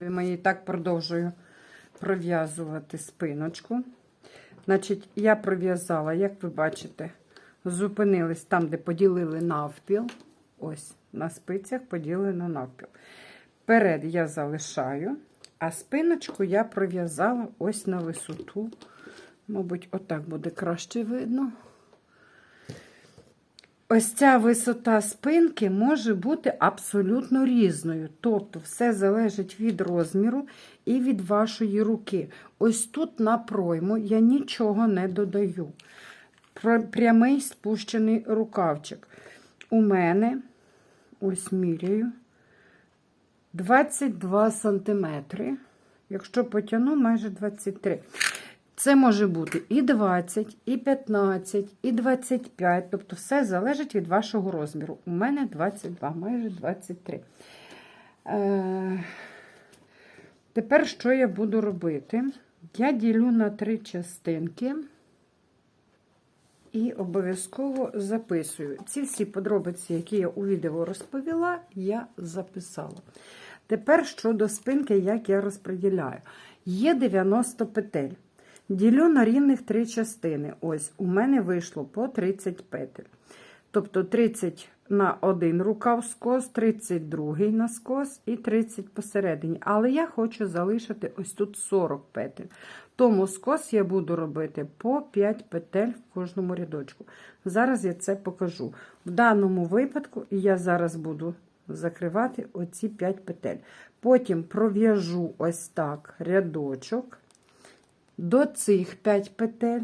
Мої так продовжую пров'язувати спиночку. Значить, я пров'язала, як ви бачите, зупинились там, де поділили навпіл. Ось, на спицях поділено навпіл. Перед я залишаю, а спиночку я пров'язала ось на висоту. Мабуть, отак буде краще видно. Ось ця висота спинки може бути абсолютно різною. Тобто, все залежить від розміру і від вашої руки. Ось тут на пройму я нічого не додаю. Прямий спущений рукавчик. У мене, ось міряю, 22 сантиметри. Якщо потягну, майже 23. Це може бути і 20, і 15, і 25. Тобто все залежить від вашого розміру. У мене 22, майже 23. Е, тепер що я буду робити? Я ділю на три частинки і обов'язково записую. Ці всі подробиці, які я у відео розповіла, я записала. Тепер щодо спинки, як я розподіляю. Є 90 петель. Ділю на рівних три частини. Ось, у мене вийшло по 30 петель. Тобто 30 на один рукав скос, 32 на скос і 30 посередині. Але я хочу залишити ось тут 40 петель. Тому скос я буду робити по 5 петель в кожному рядочку. Зараз я це покажу. В даному випадку я зараз буду закривати оці 5 петель. Потім пров'яжу ось так рядочок до цих 5 петель.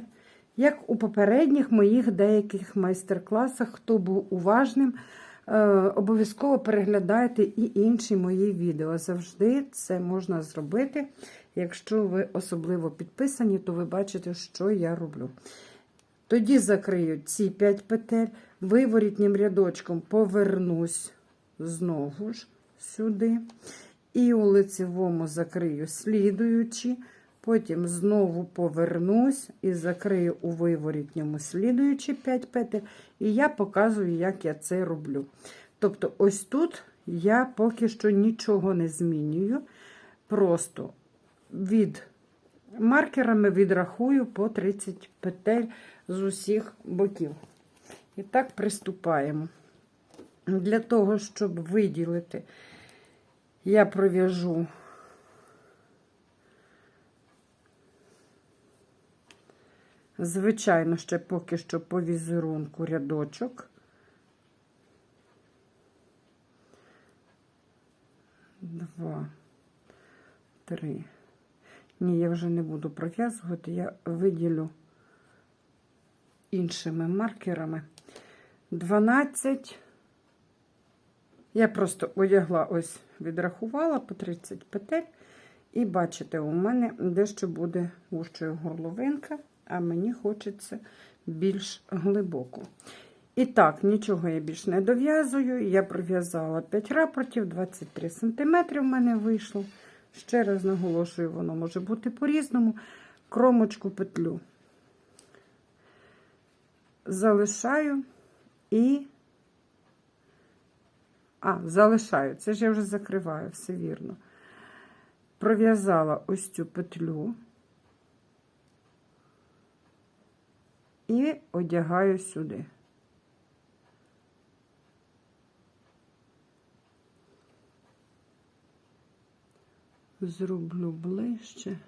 Як у попередніх моїх деяких майстер-класах, хто був уважним, е, обов'язково переглядайте і інші мої відео. Завжди це можна зробити. Якщо ви особливо підписані, то ви бачите, що я роблю. Тоді закрию ці 5 петель, виворітнім рядочком повернусь знову ж сюди. І у лицевому закрию слідуючи. Потім знову повернусь і закрию у виворітньому слідуючі 5 петель. І я показую, як я це роблю. Тобто, ось тут я поки що нічого не змінюю. Просто від маркерами відрахую по 30 петель з усіх боків. І так приступаємо. Для того, щоб виділити, я пров'яжу Звичайно, ще поки що по візерунку рядочок. Два, три. Ні, я вже не буду пров'язувати, я виділю іншими маркерами. 12. Я просто одягла, ось, відрахувала по 30 петель. І бачите, у мене дещо буде вущою горловинка а мені хочеться більш глибоко. І так, нічого я більш не дов'язую. Я пров'язала 5 рапортів, 23 см в мене вийшло. Ще раз наголошую, воно може бути по-різному. Кромочку петлю залишаю і. А, залишаю. Це ж я вже закриваю, все вірно. Пров'язала ось цю петлю. І одягаю сюди. Зроблю ближче.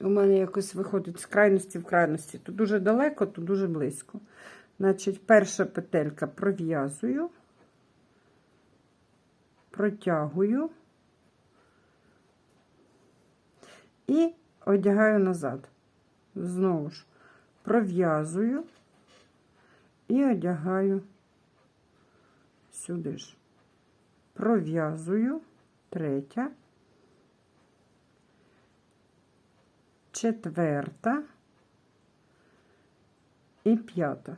У мене якось виходить з крайності в крайності. То дуже далеко, то дуже близько. Значить, перша петелька пров'язую, протягую і одягаю назад. Знову ж пров'язую і одягаю сюди ж. Пров'язую третя, четверта і п'ята.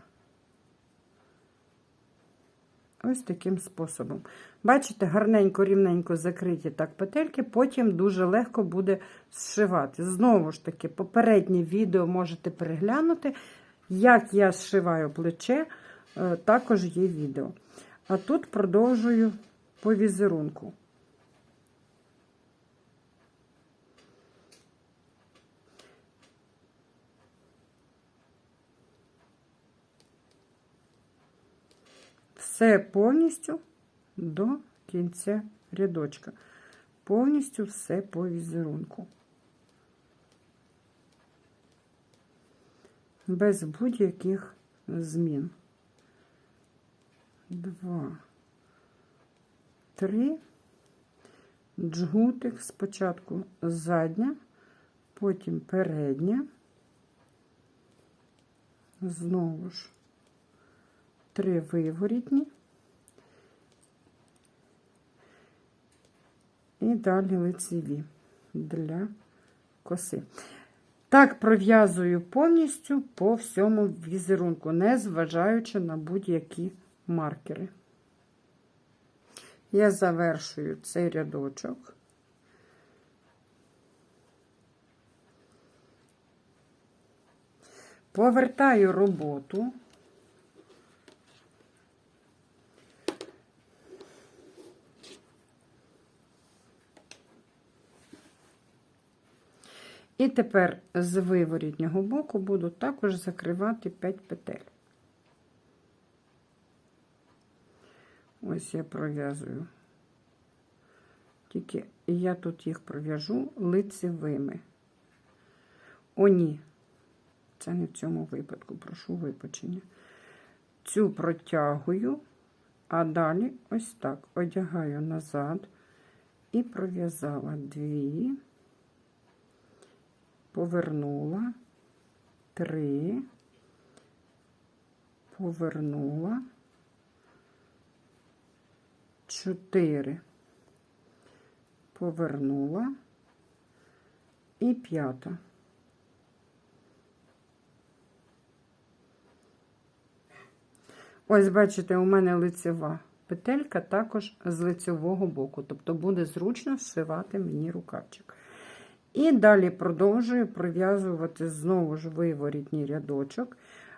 Ось таким способом. Бачите, гарненько, рівненько закриті так петельки, потім дуже легко буде зшивати. Знову ж таки, попереднє відео можете переглянути. Як я зшиваю плече, е, також є відео. А тут продовжую по візерунку. Все повністю до кінця рядочка. Повністю все по візерунку. Без будь-яких змін. Два, три. Джгутик спочатку задня, потім передня. Знову ж три виворітні. І далі лицеві для коси. Так пров'язую повністю по всьому візерунку, не зважаючи на будь-які маркери. Я завершую цей рядочок. Повертаю роботу. І тепер з виворітнього боку буду також закривати 5 петель. Ось я пров'язую. Тільки я тут їх пров'яжу лицевими. О, ні. Це не в цьому випадку, прошу вибачення. Цю протягую, а далі ось так одягаю назад і пров'язала дві, повернула, три, повернула. 4 повернула і п'ята. Ось, бачите, у мене лицева петелька також з лицевого боку, тобто буде зручно зшивати мені рукавчик. І далі продовжую пров'язувати знову ж виворітній рядочок,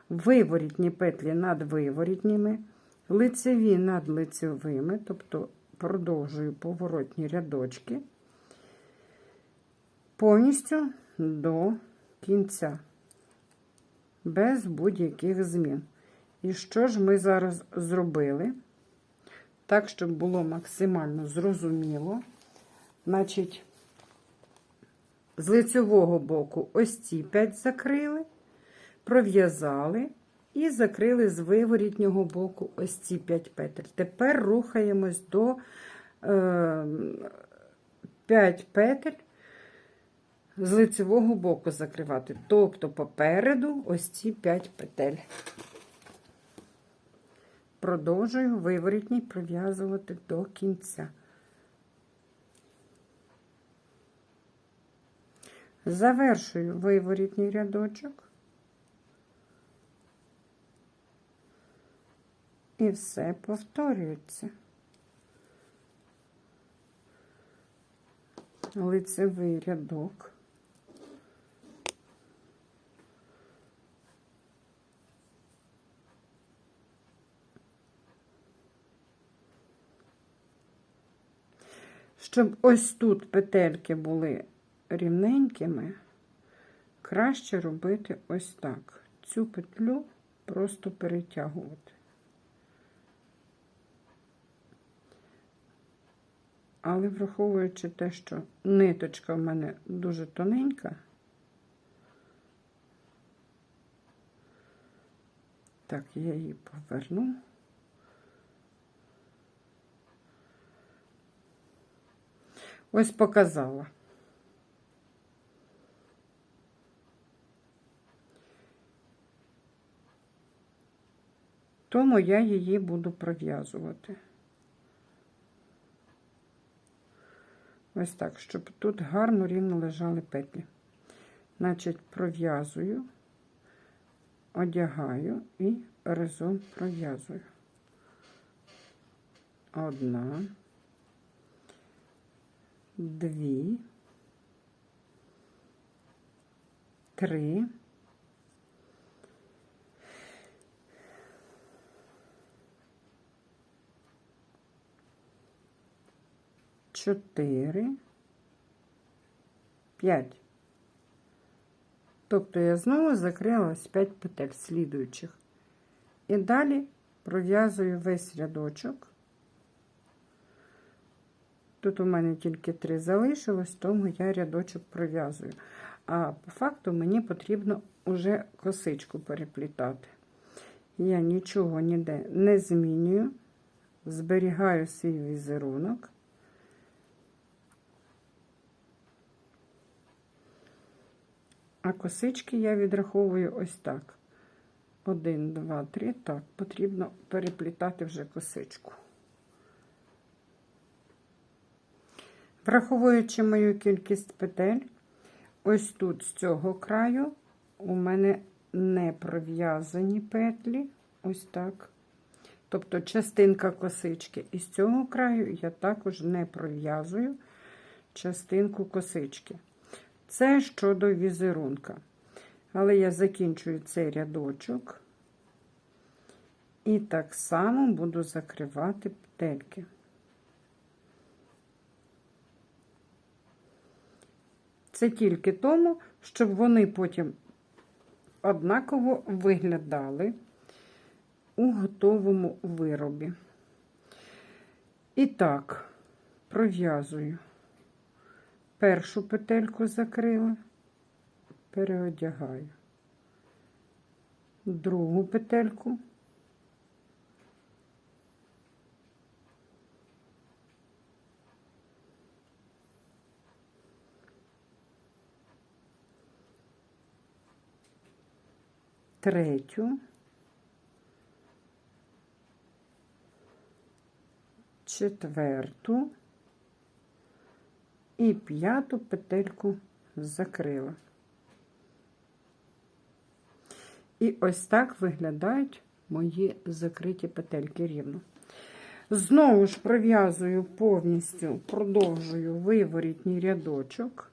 виворітні петлі над виворітніми лицеві над лицевими, тобто продовжую поворотні рядочки повністю до кінця, без будь-яких змін. І що ж ми зараз зробили? Так, щоб було максимально зрозуміло, значить, з лицевого боку ось ці 5 закрили, пров'язали. І закрили з виворітнього боку ось ці 5 петель. Тепер рухаємось до е, 5 петель з лицевого боку закривати. Тобто попереду ось ці 5 петель. Продовжую виворітній пров'язувати до кінця. Завершую виворітній рядочок. І все повторюється. Лицевий рядок. Щоб ось тут петельки були рівненькими, краще робити ось так. Цю петлю просто перетягувати. Але враховуючи те, що ниточка в мене дуже тоненька, так, я її поверну. Ось показала. Тому я її буду пров'язувати. Ось так, щоб тут гарно рівно лежали петлі. Значить, пров'язую, одягаю і разом пров'язую. Одна, дві, три. 4, 5. Тобто я знову закрила ось 5 петель слідуючих. І далі пров'язую весь рядочок. Тут у мене тільки 3 залишилось, тому я рядочок пров'язую. А по факту мені потрібно уже косичку переплітати. Я нічого ніде не змінюю, зберігаю свій візерунок. А косички я відраховую ось так. Один, два, три. Так, потрібно переплітати вже косичку. Враховуючи мою кількість петель, ось тут з цього краю у мене не пров'язані петлі. Ось так. Тобто частинка косички. І з цього краю я також не пров'язую частинку косички. Це щодо візерунка. Але я закінчую цей рядочок і так само буду закривати петельки. Це тільки тому, щоб вони потім однаково виглядали у готовому виробі. І так, пров'язую. Першу петельку закрила, переодягаю. Другу петельку. Третю. Четверту і п'яту петельку закрила. І ось так виглядають мої закриті петельки рівно. Знову ж пров'язую повністю, продовжую виворітній рядочок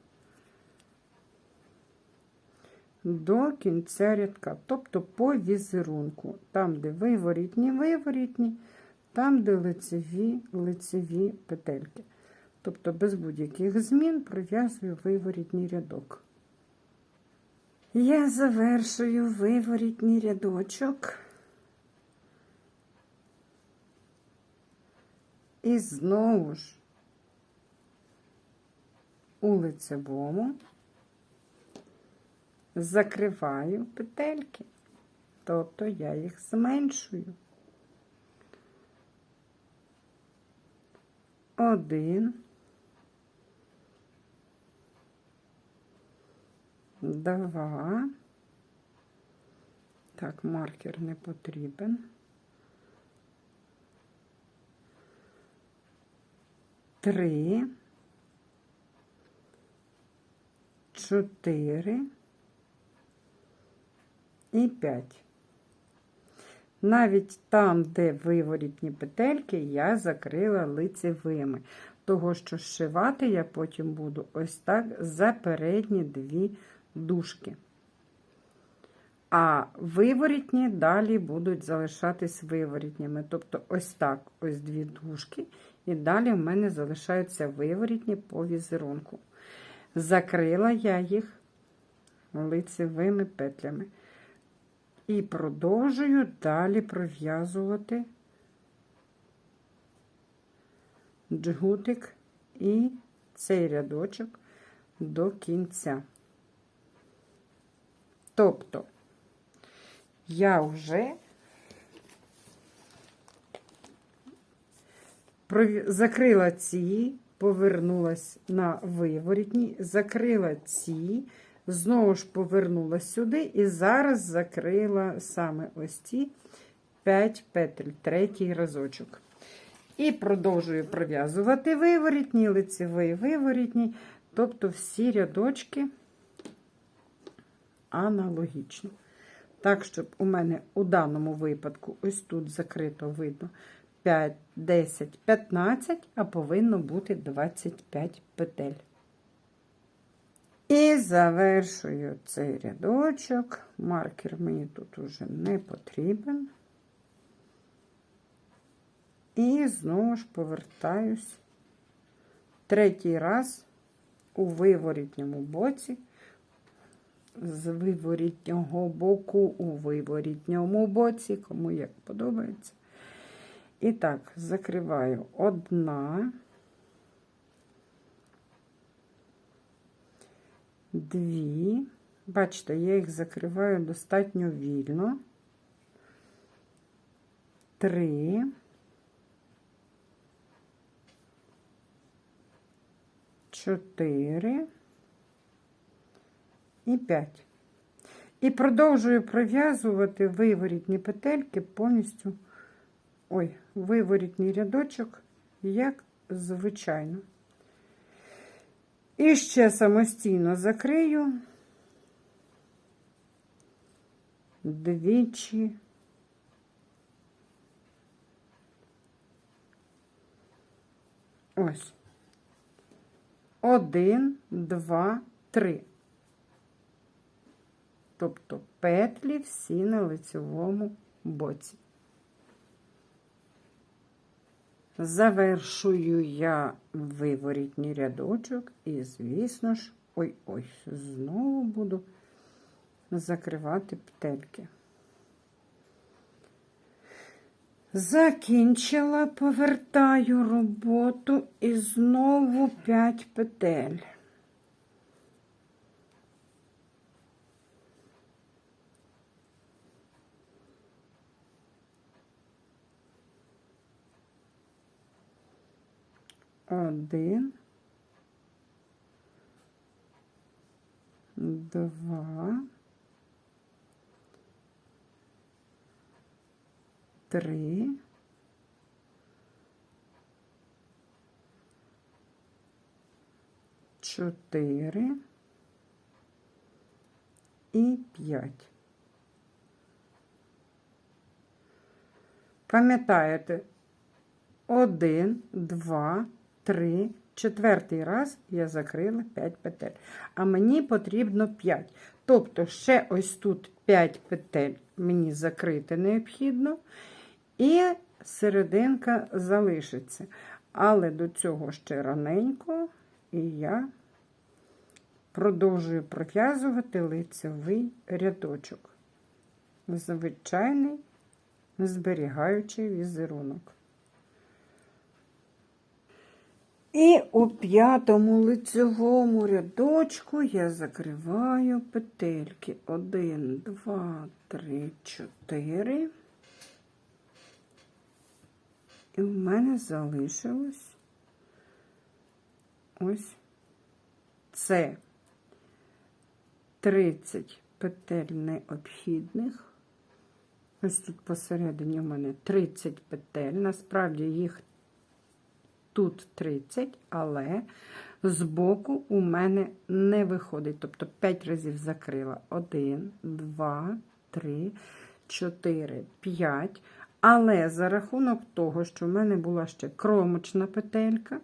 до кінця рядка, тобто по візерунку, там, де виворітні, виворітні, там, де лицеві, лицеві петельки. Тобто без будь-яких змін пров'язую виворітній рядок. Я завершую виворітній рядочок. І знову ж у лицевому закриваю петельки, тобто я їх зменшую. Один. Два. Так, маркер не потрібен. Три. Чотири. І п'ять. Навіть там, де виворітні петельки, я закрила лицевими. Того, що зшивати я потім буду ось так за передні дві дужки. А виворітні далі будуть залишатись виворітніми. Тобто, ось так, ось дві дужки, і далі в мене залишаються виворітні по візерунку. Закрила я їх лицевими петлями. І продовжую далі пров'язувати джгутик і цей рядочок до кінця. Тобто я вже закрила ці, повернулась на виворітні, закрила ці, знову ж повернулася сюди, і зараз закрила саме ось ці 5 петель, третій разочок. І продовжую пров'язувати виворітні, лицевий виворітні, тобто всі рядочки аналогічно. Так, щоб у мене у даному випадку, ось тут закрито видно 5, 10, 15, а повинно бути 25 петель. І завершую цей рядочок. Маркер мені тут уже не потрібен. І знову ж повертаюсь третій раз у виворітньому боці, з виворітнього боку у виворітньому боці, кому як подобається. І так, закриваю одна, дві. Бачите, я їх закриваю достатньо вільно. Три. Чотири. І п'ять. І продовжую пров'язувати виворітні петельки повністю. Ой, виворітний рядочок, як звичайно. І ще самостійно закрию двічі. Ось. Один, два, три. Тобто петлі всі на лицевому боці. Завершую я виворітній рядочок і, звісно ж, ой-ой, знову буду закривати петельки. Закінчила, повертаю роботу і знову 5 петель. Один, два, три, чотири. І п'ять. Пам'ятаєте, один, два, три, четвертий раз я закрила 5 петель. А мені потрібно 5. Тобто, ще ось тут 5 петель мені закрити необхідно. І серединка залишиться. Але до цього ще раненько, і я продовжую пров'язувати лицевий рядочок. Звичайний, зберігаючий візерунок. І у п'ятому лицевому рядочку я закриваю петельки. Один, два, три, чотири. І в мене залишилось ось це 30 петель необхідних. Ось тут посередині в мене 30 петель. Насправді їх тут 30, але збоку у мене не виходить. Тобто 5 разів закрила. 1, 2, 3, 4, 5. Але за рахунок того, що в мене була ще кромочна петелька,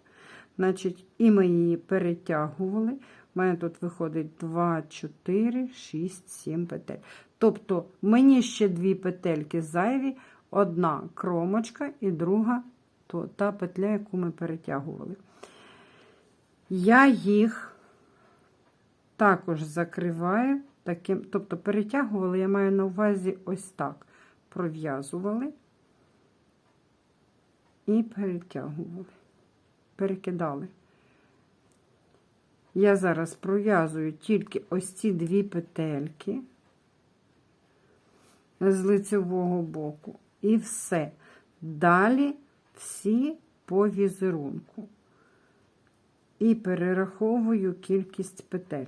значить, і ми її перетягували. У мене тут виходить 2, 4, 6, 7 петель. Тобто, мені ще дві петельки зайві, одна кромочка і друга то та петля, яку ми перетягували. Я їх також закриваю, таким, тобто перетягували, я маю на увазі ось так. Пров'язували і перетягували, перекидали. Я зараз пров'язую тільки ось ці дві петельки з лицевого боку, і все. Далі всі по візерунку. І перераховую кількість петель.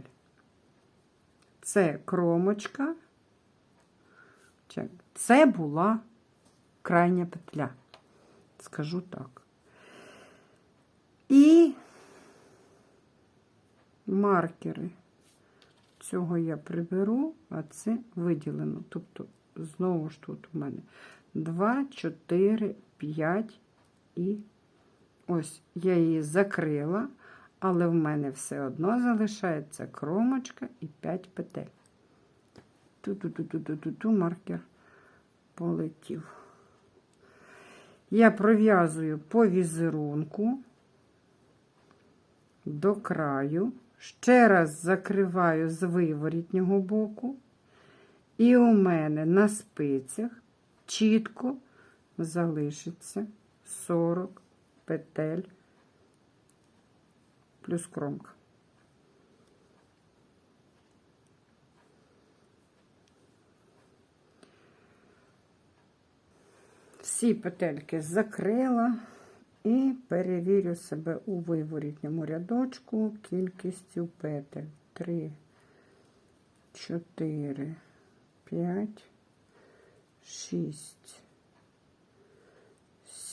Це кромочка, це була крайня петля, скажу так. І маркери цього я приберу, а це виділено. Тобто, знову ж тут у мене 2, 4, 5 і ось я її закрила, але в мене все одно залишається кромочка і 5 петель. Ту-ту-ту-ту-ту-ту маркер полетів. Я пров'язую по візерунку. до краю, ще раз закриваю з виворітнього боку, і у мене на спицях чітко залишиться 40 петель плюс кромка. Всі петельки закрила і перевірю себе у виворітньому рядочку кількістю петель. 3, 4, 5, 6,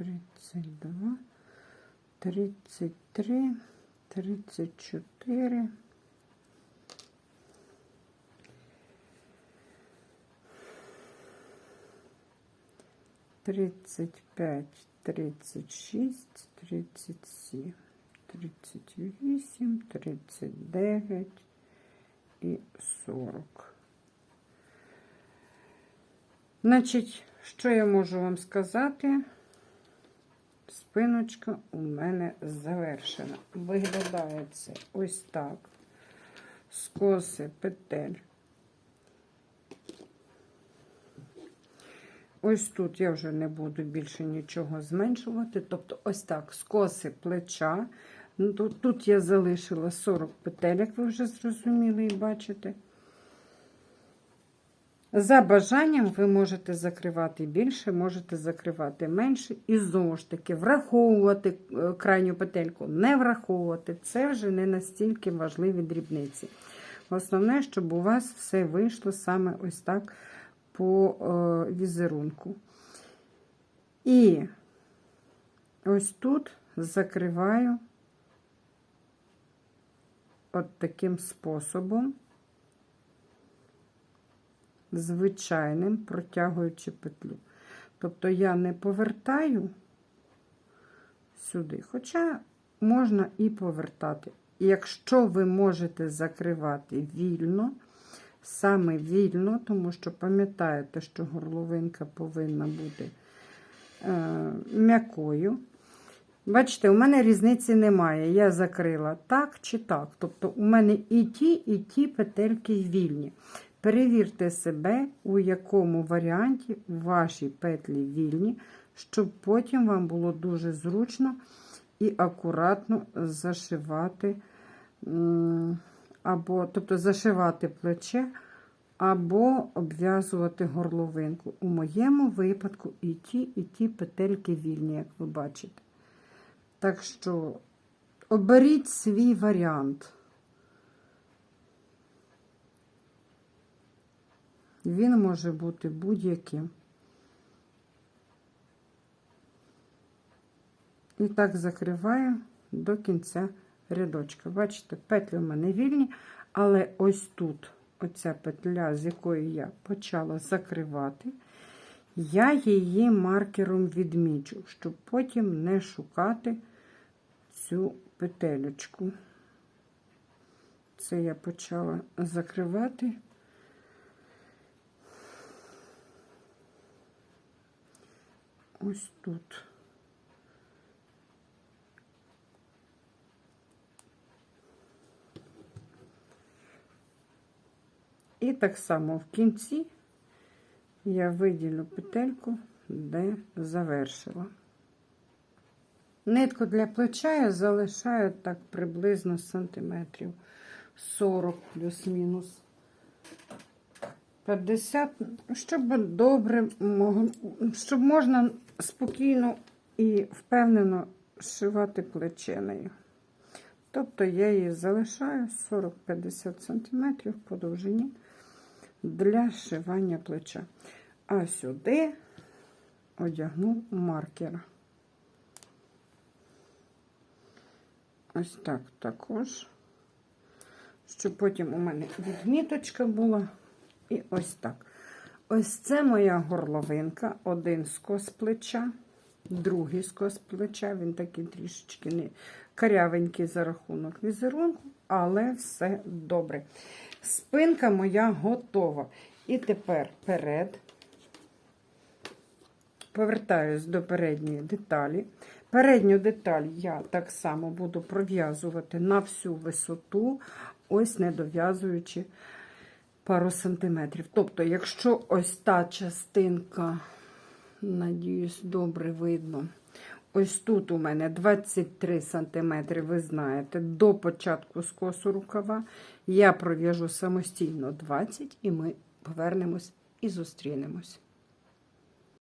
32, 33, 34, тридцать пять, тридцать шість, тридцять сім, тридцять вісім, тридцять дев'ять і сорок. Значить, що я можу вам сказати? Спиночка у мене завершена. Виглядає це ось так. Скоси петель. Ось тут я вже не буду більше нічого зменшувати. Тобто, ось так, скоси плеча. Ну, Тут, тут я залишила 40 петель, як ви вже зрозуміли і бачите. За бажанням ви можете закривати більше, можете закривати менше. І знову ж таки, враховувати е, крайню петельку, не враховувати. Це вже не настільки важливі дрібниці. Основне, щоб у вас все вийшло саме ось так по е, візерунку. І ось тут закриваю от таким способом звичайним, протягуючи петлю. Тобто я не повертаю сюди, хоча можна і повертати. Якщо ви можете закривати вільно, саме вільно, тому що пам'ятаєте, що горловинка повинна бути е, м'якою. Бачите, у мене різниці немає. Я закрила так чи так. Тобто, у мене і ті, і ті петельки вільні. Перевірте себе, у якому варіанті ваші петлі вільні, щоб потім вам було дуже зручно і акуратно зашивати, або, тобто зашивати плече, або обв'язувати горловинку. У моєму випадку і ті, і ті петельки вільні, як ви бачите. Так що оберіть свій варіант. Він може бути будь-яким. І так закриваю до кінця рядочка. Бачите, петлі в мене вільні, але ось тут оця петля, з якої я почала закривати, я її маркером відмічу, щоб потім не шукати цю петелечку. Це я почала закривати. Ось тут. І так само в кінці я виділю петельку, де завершила. Нитку для плеча я залишаю так приблизно сантиметрів 40 плюс-мінус. 50, щоб добре щоб можна спокійно і впевнено зшивати плеченею. Тобто я її залишаю 40-50 см по довжині для зшивання плеча. А сюди одягну маркер. Ось так також. Щоб потім у мене відміточка була. І ось так. Ось це моя горловинка. Один скос плеча, другий скос плеча. Він такий трішечки не карявенький за рахунок візерунку, але все добре. Спинка моя готова. І тепер перед. Повертаюсь до передньої деталі. Передню деталь я так само буду пров'язувати на всю висоту, ось не дов'язуючи пару сантиметрів. Тобто, якщо ось та частинка, надіюсь, добре видно. Ось тут у мене 23 сантиметри, ви знаєте, до початку скосу рукава. Я пров'яжу самостійно 20 і ми повернемось і зустрінемось.